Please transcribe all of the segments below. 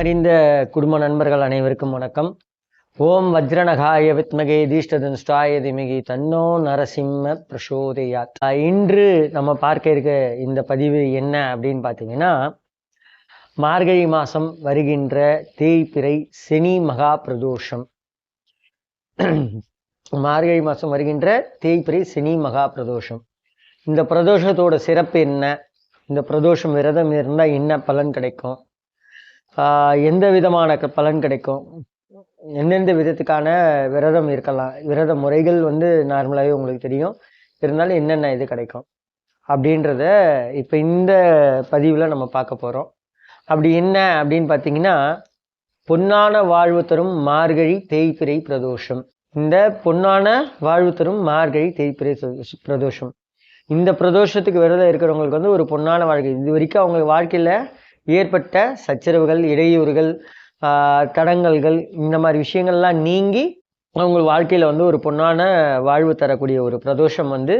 அறிந்த குடும்ப நண்பர்கள் அனைவருக்கும் வணக்கம். ஓம் வஜ்ரநகாய வித்மகே தீஷ்டதன்ஷ்டாய திமகி தன்னோ நரசிம்ம பிரசோதயாத். இன்று நம்ம பார்க்க இருக்க இந்த பதிவு என்ன அப்படின்னு பார்த்தீங்கன்னா மார்கழி மாதம் வருகின்ற தேய்பிறை செனி மகா பிரதோஷம் மார்கழி மாதம் வருகின்ற தேய்பிறை செனி மகா பிரதோஷம் இந்த பிரதோஷத்தோட சிறப்பு என்ன? இந்த பிரதோஷம் விரதம் இருந்தால் என்ன பலன் கிடைக்கும்? எந்த விதமான க- பலன் கிடைக்கும்? எந்தெந்த விதத்துக்கான விரதம் இருக்கலாம்? விரத முறைகள் வந்து நார்மலாகவே உங்களுக்கு தெரியும். இருந்தாலும் என்னென்ன இது கிடைக்கும்? அப்படின்றத இப்போ இந்த பதிவில் நம்ம பார்க்க போகிறோம் அப்படி என்ன அப்படின்னு பார்த்தீங்கன்னா பொன்னான வாழ்வு தரும் மார்கழி தேய்பிரை பிரதோஷம். இந்த பொன்னான வாழ்வு தரும் மார்கழி தேய்பிரை பிரதோஷம். இந்த பிரதோஷத்துக்கு விரதம் இருக்கிறவங்களுக்கு வந்து ஒரு பொன்னான வாழ்க்கை. இது வரைக்கும் அவங்க வாழ்க்கையில் ஏற்பட்ட சச்சரவுகள் இடையூறுகள் தடங்கல்கள் இந்த மாதிரி விஷயங்கள்லாம் நீங்கி அவங்க வாழ்க்கையில் வந்து ஒரு பொன்னான வாழ்வு தரக்கூடிய ஒரு பிரதோஷம் வந்து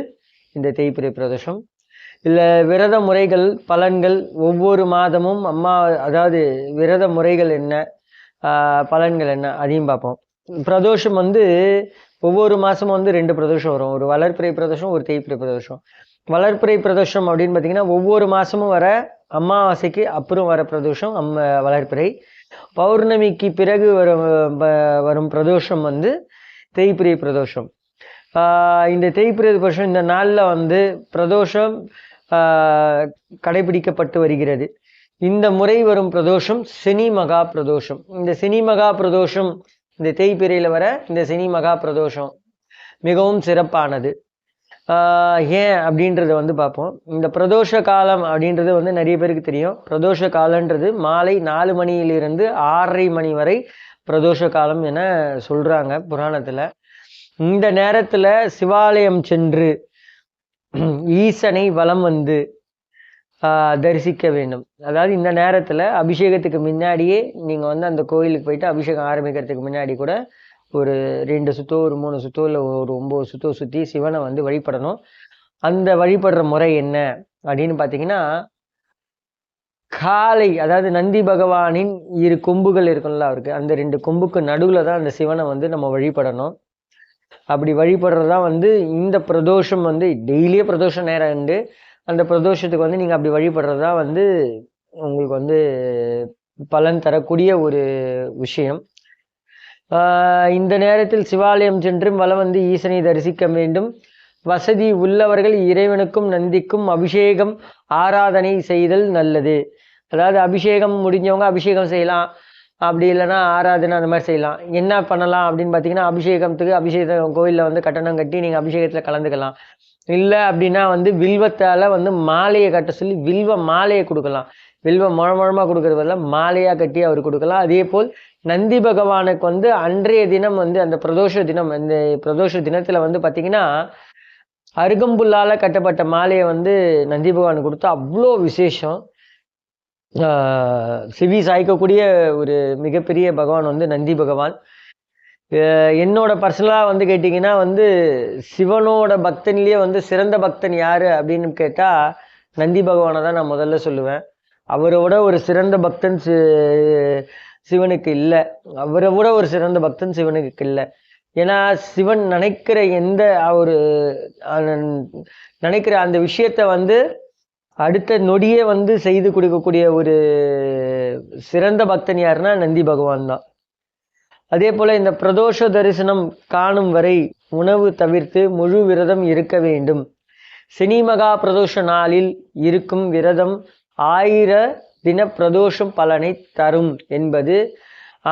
இந்த தேய்பிரை பிரதோஷம். இல்லை விரத முறைகள் பலன்கள் ஒவ்வொரு மாதமும் அம்மா அதாவது விரத முறைகள் என்ன பலன்கள் என்ன அதையும் பார்ப்போம். பிரதோஷம் வந்து ஒவ்வொரு மாதமும் வந்து ரெண்டு பிரதோஷம் வரும். ஒரு வளர்ப்பிறை பிரதோஷம் ஒரு தேய்பிறை பிரதோஷம். வளர்ப்பிறை பிரதோஷம் அப்படின்னு பார்த்தீங்கன்னா ஒவ்வொரு மாதமும் வர அமாவாசைக்கு அப்புறம் வர பிரதோஷம் அம்ம வளர்ப்பிறை பௌர்ணமிக்கு பிறகு வரும் வரும் பிரதோஷம் வந்து தேய்பிறை பிரதோஷம். இந்த தேய்பிறை பிரதோஷம் இந்த நாளில் வந்து பிரதோஷம் கடைபிடிக்கப்பட்டு வருகிறது. இந்த முறை வரும் பிரதோஷம் சினி மகா பிரதோஷம். இந்த சினி மகா பிரதோஷம் இந்த தேய்பிரையில் வர இந்த சினி மகா பிரதோஷம் மிகவும் சிறப்பானது. ஏன் அப்படின்றத வந்து பார்ப்போம். இந்த பிரதோஷ காலம் அப்படின்றது வந்து நிறைய பேருக்கு தெரியும். பிரதோஷ காலன்றது மாலை நாலு மணியிலிருந்து ஆறரை மணி வரை பிரதோஷ காலம் என சொல்கிறாங்க புராணத்தில். இந்த நேரத்தில் சிவாலயம் சென்று ஈசனை வலம் வந்து தரிசிக்க வேண்டும். அதாவது இந்த நேரத்தில் அபிஷேகத்துக்கு முன்னாடியே நீங்கள் வந்து அந்த கோயிலுக்கு போயிட்டு அபிஷேகம் ஆரம்பிக்கிறதுக்கு முன்னாடி கூட ஒரு ரெண்டு சுத்தோ ஒரு மூணு சுத்தோ இல்லை ஒரு ஒம்பது சுத்தோ சுற்றி சிவனை வந்து வழிபடணும். அந்த வழிபடுற முறை என்ன அப்படின்னு பார்த்தீங்கன்னா காலை அதாவது நந்தி பகவானின் இரு கொம்புகள் இருக்கும்ல அவருக்கு அந்த ரெண்டு கொம்புக்கு நடுவில் தான் அந்த சிவனை வந்து நம்ம வழிபடணும். அப்படி வழிபடுறது தான் வந்து இந்த பிரதோஷம் வந்து டெய்லியே பிரதோஷ நேரம் உண்டு. அந்த பிரதோஷத்துக்கு வந்து நீங்கள் அப்படி வழிபடுறது தான் வந்து உங்களுக்கு வந்து பலன் தரக்கூடிய ஒரு விஷயம். இந்த நேரத்தில் சிவாலயம் சென்றும் வலம் வந்து ஈசனை தரிசிக்க வேண்டும். வசதி உள்ளவர்கள் இறைவனுக்கும் நந்திக்கும் அபிஷேகம் ஆராதனை செய்தல் நல்லது. அதாவது அபிஷேகம் முடிஞ்சவங்க அபிஷேகம் செய்யலாம். அப்படி இல்லைன்னா ஆராதனை அந்த மாதிரி செய்யலாம். என்ன பண்ணலாம் அப்படின்னு பார்த்தீங்கன்னா அபிஷேகத்துக்கு அபிஷேகம் கோயிலில் வந்து கட்டணம் கட்டி நீங்கள் அபிஷேகத்தில் கலந்துக்கலாம். இல்லை அப்படின்னா வந்து வில்வத்தால் வந்து மாலையை கட்ட சொல்லி வில்வ மாலையை கொடுக்கலாம். வில்வ முழமுழமாக கொடுக்கறது மாலையாக கட்டி அவர் கொடுக்கலாம். அதே போல் நந்தி பகவானுக்கு வந்து அன்றைய தினம் வந்து அந்த பிரதோஷ தினம் இந்த பிரதோஷ தினத்தில் வந்து பார்த்தீங்கன்னா அருகம்புல்லால கட்டப்பட்ட மாலையை வந்து நந்தி பகவானுக்கு கொடுத்தா அவ்வளோ விசேஷம். சிவி சாய்க்கக்கூடிய ஒரு மிகப்பெரிய பகவான் வந்து நந்தி பகவான். என்னோட பர்சனலாக வந்து கேட்டிங்கன்னா வந்து சிவனோட பக்தன்லேயே வந்து சிறந்த பக்தன் யார் அப்படின்னு கேட்டால் நந்தி பகவானை தான் நான் முதல்ல சொல்லுவேன். அவரோட ஒரு சிறந்த பக்தன் சிவனுக்கு இல்லை. அவரை விட ஒரு சிறந்த பக்தன் சிவனுக்கு இல்லை. ஏன்னா சிவன் நினைக்கிற எந்த ஒரு நினைக்கிற அந்த விஷயத்த வந்து அடுத்த நொடியே வந்து செய்து கொடுக்கக்கூடிய ஒரு சிறந்த பக்தன் யாருன்னா நந்தி பகவான் தான். அதே போல இந்த பிரதோஷ தரிசனம் காணும் வரை உணவு தவிர்த்து முழு விரதம் இருக்க வேண்டும். சினிமகா பிரதோஷ நாளில் இருக்கும் விரதம் ஆயிர தின பிரதோஷம் பலனை தரும் என்பது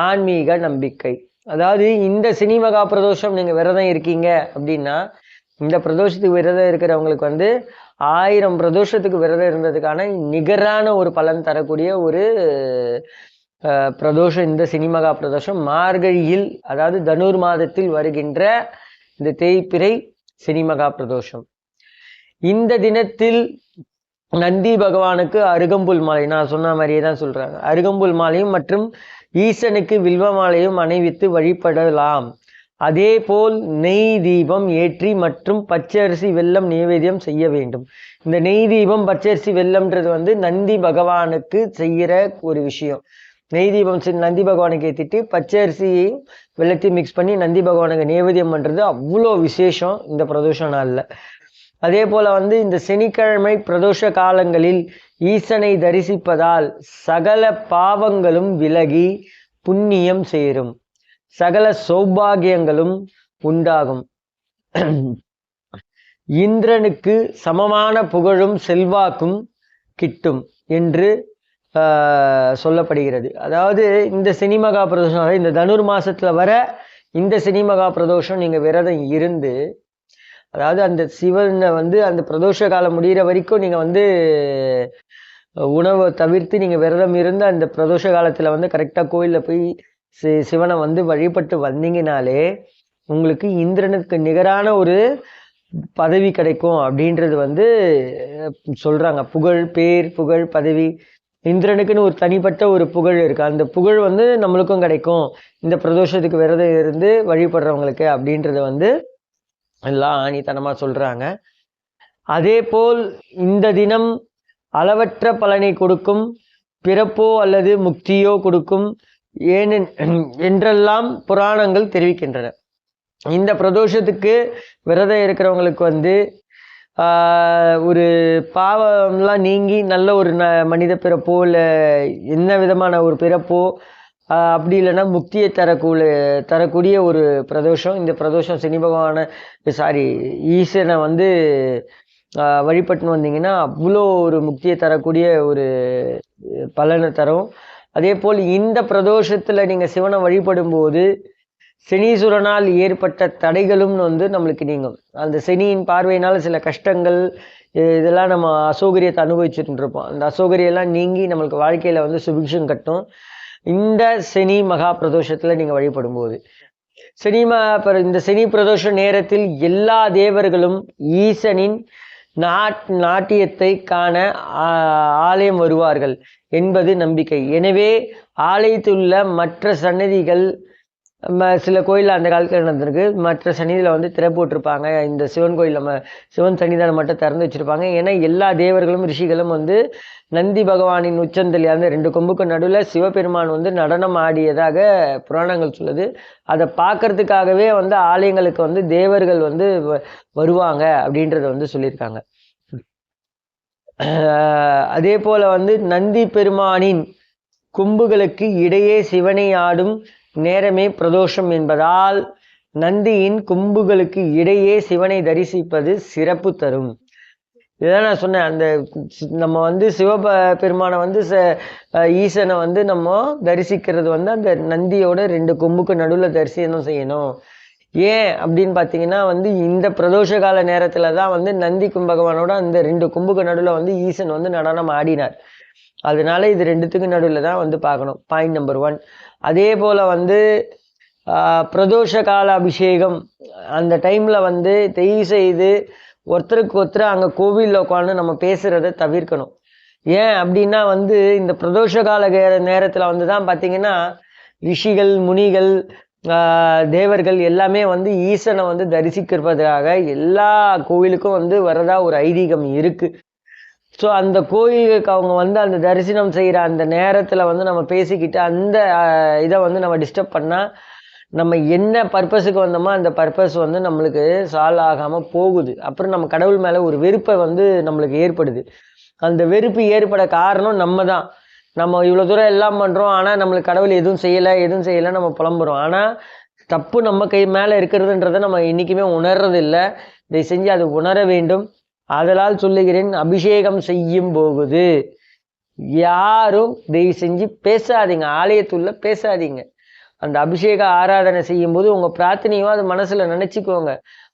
ஆன்மீக நம்பிக்கை. அதாவது இந்த சினிமகா பிரதோஷம் நீங்கள் விரதம் இருக்கீங்க அப்படின்னா இந்த பிரதோஷத்துக்கு விரதம் இருக்கிறவங்களுக்கு வந்து ஆயிரம் பிரதோஷத்துக்கு விரதம் இருந்ததுக்கான நிகரான ஒரு பலன் தரக்கூடிய ஒரு பிரதோஷம் இந்த சினிமகா பிரதோஷம் மார்கழியில் அதாவது தனுர் மாதத்தில் வருகின்ற இந்த தேய்பிறை சினிமகா பிரதோஷம். இந்த தினத்தில் நந்தி பகவானுக்கு அருகம்புல் மாலை. நான் சொன்ன மாதிரியே தான் சொல்கிறாங்க அருகம்புல் மாலையும் மற்றும் ஈசனுக்கு வில்வ மாலையும் அணிவித்து வழிபடலாம். அதே போல் நெய் தீபம் ஏற்றி மற்றும் பச்சரிசி வெல்லம் நைவேத்தியம் செய்ய வேண்டும். இந்த நெய் தீபம் பச்சரிசி வெல்லம்ன்றது வந்து நந்தி பகவானுக்கு செய்கிற ஒரு விஷயம். நெய் தீபம் நந்தி பகவானுக்கு ஏற்றிட்டு பச்சை வெள்ளத்தையும் மிக்ஸ் பண்ணி நந்தி பகவானுக்கு நைவேத்தியம் பண்ணுறது அவ்வளோ விசேஷம் இந்த பிரதோஷ நாளில். அதே போல் வந்து இந்த சனிக்கிழமை பிரதோஷ காலங்களில் ஈசனை தரிசிப்பதால் சகல பாவங்களும் விலகி புண்ணியம் சேரும். சகல சௌபாகியங்களும் உண்டாகும். இந்திரனுக்கு சமமான புகழும் செல்வாக்கும் கிட்டும் என்று சொல்லப்படுகிறது. அதாவது இந்த சினிமகா பிரதோஷம் இந்த தனுர் மாசத்துல வர இந்த சினிமகா பிரதோஷம் நீங்க விரதம் இருந்து அதாவது அந்த சிவனை வந்து அந்த பிரதோஷ காலம் முடிகிற வரைக்கும் நீங்கள் வந்து உணவை தவிர்த்து நீங்கள் விரதம் இருந்து அந்த பிரதோஷ காலத்தில் வந்து கரெக்டாக கோயிலில் போய் சி சிவனை வந்து வழிபட்டு வந்தீங்கனாலே உங்களுக்கு இந்திரனுக்கு நிகரான ஒரு பதவி கிடைக்கும் அப்படின்றது வந்து சொல்கிறாங்க புகழ் பேர் புகழ் பதவி. இந்திரனுக்குன்னு ஒரு தனிப்பட்ட ஒரு புகழ் இருக்குது அந்த புகழ் வந்து நம்மளுக்கும் கிடைக்கும். இந்த பிரதோஷத்துக்கு விரதம் இருந்து வழிபடுறவங்களுக்கு அப்படின்றத வந்து எல்லாம் ஆணித்தனமாக சொல்கிறாங்க அதே போல் இந்த தினம் அளவற்ற பலனை கொடுக்கும் பிறப்போ அல்லது முக்தியோ கொடுக்கும் ஏனென் என்றெல்லாம் புராணங்கள் தெரிவிக்கின்றன. இந்த பிரதோஷத்துக்கு விரதம் இருக்கிறவங்களுக்கு வந்து ஒரு பாவம்லாம் நீங்கி நல்ல ஒரு ந மனித பிறப்போ இல்லை என்ன விதமான ஒரு பிறப்போ அப்படி இல்லைன்னா முக்தியை தரக்கூடிய தரக்கூடிய ஒரு பிரதோஷம் இந்த பிரதோஷம் சனி பகவான சாரி ஈசனை வந்து வழிபட்டுன்னு வந்தீங்கன்னா அவ்வளோ ஒரு முக்தியை தரக்கூடிய ஒரு பலனை தரும். அதே போல் இந்த பிரதோஷத்தில் நீங்கள் சிவனை வழிபடும்போது சனீசுரனால் ஏற்பட்ட தடைகளும்னு வந்து நம்மளுக்கு நீங்கும். அந்த சனியின் பார்வையினால் சில கஷ்டங்கள் இதெல்லாம் நம்ம அசௌகரியத்தை அனுபவிச்சுட்டு இருப்போம் அந்த அசௌகரியெல்லாம் நீங்கி நம்மளுக்கு வாழ்க்கையில் வந்து சுபிக்ஷம் கட்டும். இந்த சனி மகா பிரதோஷத்தில் நீங்கள் வழிபடும்போது சனி இந்த சனி பிரதோஷ நேரத்தில் எல்லா தேவர்களும் ஈசனின் நாட் நாட்டியத்தை காண ஆ- ஆலயம் வருவார்கள் என்பது நம்பிக்கை. எனவே ஆலயத்திலுள்ள மற்ற சன்னதிகள் ம சில கோயிலில் அந்த காலத்தில் நடந்திருக்கு? மற்ற சன்னிதியில் வந்து திரை போட்டிருப்பாங்க. இந்த சிவன் கோயில் நம்ம சிவன் சன்னிதானம் மட்டும் திறந்து வச்சுருப்பாங்க. ஏன்னா எல்லா தேவர்களும் ரிஷிகளும் வந்து நந்தி பகவானின் உச்சந்தலி அந்த ரெண்டு கொம்புக்கு நடுவில் சிவபெருமான் வந்து நடனம் ஆடியதாக புராணங்கள் சொல்லுது. அதை பார்க்கறதுக்காகவே வந்து ஆலயங்களுக்கு வந்து தேவர்கள் வந்து வ- வருவாங்க அப்படின்றத வந்து சொல்லியிருக்காங்க. அதே போல் வந்து நந்தி பெருமானின் கொம்புகளுக்கு இடையே சிவனை ஆடும் நேரமே பிரதோஷம் என்பதால் நந்தியின் கொம்புகளுக்கு இடையே சிவனை தரிசிப்பது சிறப்பு தரும். இதான் நான் சொன்னேன். அந்த நம்ம வந்து சிவப பெருமானை வந்து ச- ஈசனை வந்து நம்ம தரிசிக்கிறது வந்து அந்த நந்தியோட ரெண்டு கொம்புக்கு நடுவில் தரிசனம் செய்யணும். ஏன் அப்படின்னு பார்த்தீங்கன்னா வந்து இந்த பிரதோஷ கால நேரத்தில் தான் வந்து நந்தி கும்பகவானோட அந்த ரெண்டு கும்புக்கு நடுவில் வந்து ஈசன் வந்து நடனம் ஆடினார். அதனால இது ரெண்டுத்துக்கு நடுவில் தான் வந்து பார்க்கணும். பாயிண்ட் நம்பர் ஒன் அதே போல் வந்து பிரதோஷ கால அபிஷேகம் அந்த டைமில் வந்து தயவு செய்து ஒருத்தருக்கு ஒருத்தர் அங்கே கோவிலில் உட்காந்து நம்ம பேசுகிறத தவிர்க்கணும். ஏன் அப்படின்னா வந்து இந்த பிரதோஷ கால நேரத்தில் வந்து தான் பார்த்தீங்கன்னா ரிஷிகள் முனிகள் தேவர்கள் எல்லாமே வந்து ஈசனை வந்து தரிசிக்கிறதுக்காக எல்லா கோவிலுக்கும் வந்து வரதா ஒரு ஐதீகம் இருக்குது ஸோ அந்த கோயிலுக்கு அவங்க வந்து அந்த தரிசனம் செய்கிற அந்த நேரத்தில் வந்து நம்ம பேசிக்கிட்டு அந்த இதை வந்து நம்ம டிஸ்டர்ப் பண்ணால் நம்ம என்ன பர்பஸுக்கு வந்தோமோ அந்த பர்பஸ் வந்து நம்மளுக்கு சால்வ் ஆகாமல் போகுது. அப்புறம் நம்ம கடவுள் மேலே ஒரு வெறுப்பை வந்து நம்மளுக்கு ஏற்படுது. அந்த வெறுப்பு ஏற்பட காரணம் நம்ம தான் நம்ம இவ்வளோ தூரம் எல்லாம் பண்ணுறோம் ஆனால் நம்மளுக்கு கடவுள் எதுவும் செய்யலை எதுவும் செய்யலை நம்ம புலம்புறோம். ஆனால் தப்பு நம்ம கை மேலே இருக்கிறதுன்றதை நம்ம என்றைக்குமே உணர்றது இல்லை இதை செஞ்சு அது உணர வேண்டும். ஆதலால் சொல்லுகிறேன் அபிஷேகம் செய்யும் போகுது. யாரும் தயவு செஞ்சு பேசாதீங்க ஆலயத்துள்ள பேசாதீங்க. அந்த அபிஷேக ஆராதனை செய்யும்போது உங்கள் பிரார்த்தனையும் அது மனசில் நினச்சிக்கோங்க.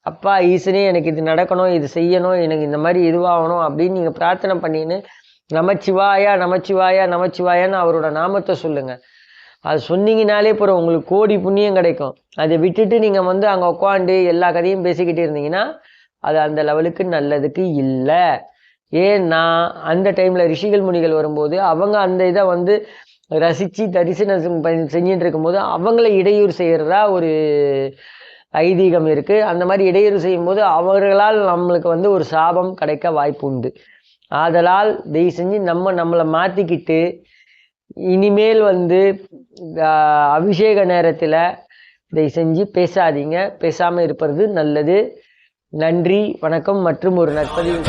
அப்பா ஈசனே எனக்கு இது நடக்கணும் இது செய்யணும் எனக்கு இந்த மாதிரி இதுவாகணும் அப்படின்னு நீங்கள் பிரார்த்தனை பண்ணின்னு நமச்சிவாயா நமச்சிவாயா நமச்சிவாயான்னு அவரோட நாமத்தை சொல்லுங்கள் அது சொன்னீங்கனாலே அப்புறம் உங்களுக்கு கோடி புண்ணியம் கிடைக்கும். அதை விட்டுட்டு நீங்கள் வந்து அங்கே உட்காந்து எல்லா கதையும் பேசிக்கிட்டு இருந்தீங்கன்னா அது அந்த லெவலுக்கு நல்லதுக்கு இல்லை. ஏன்னா அந்த டைமில் ரிஷிகள் முனிகள் வரும்போது அவங்க அந்த இதை வந்து ரசித்து தரிசனம் செஞ்சுட்டு இருக்கும்போது அவங்கள இடையூறு செய்கிறதா ஒரு ஐதீகம் இருக்குது அந்த மாதிரி இடையூறு செய்யும்போது அவர்களால் நம்மளுக்கு வந்து ஒரு சாபம் கிடைக்க வாய்ப்பு உண்டு. ஆதலால் தயவு செஞ்சு நம்ம நம்மளை மாற்றிக்கிட்டு இனிமேல் வந்து அபிஷேக நேரத்தில் தயவு செஞ்சு பேசாதீங்க. பேசாமல் இருப்பது நல்லது. நன்றி வணக்கம் மற்றும் ஒரு நற்பதிவு.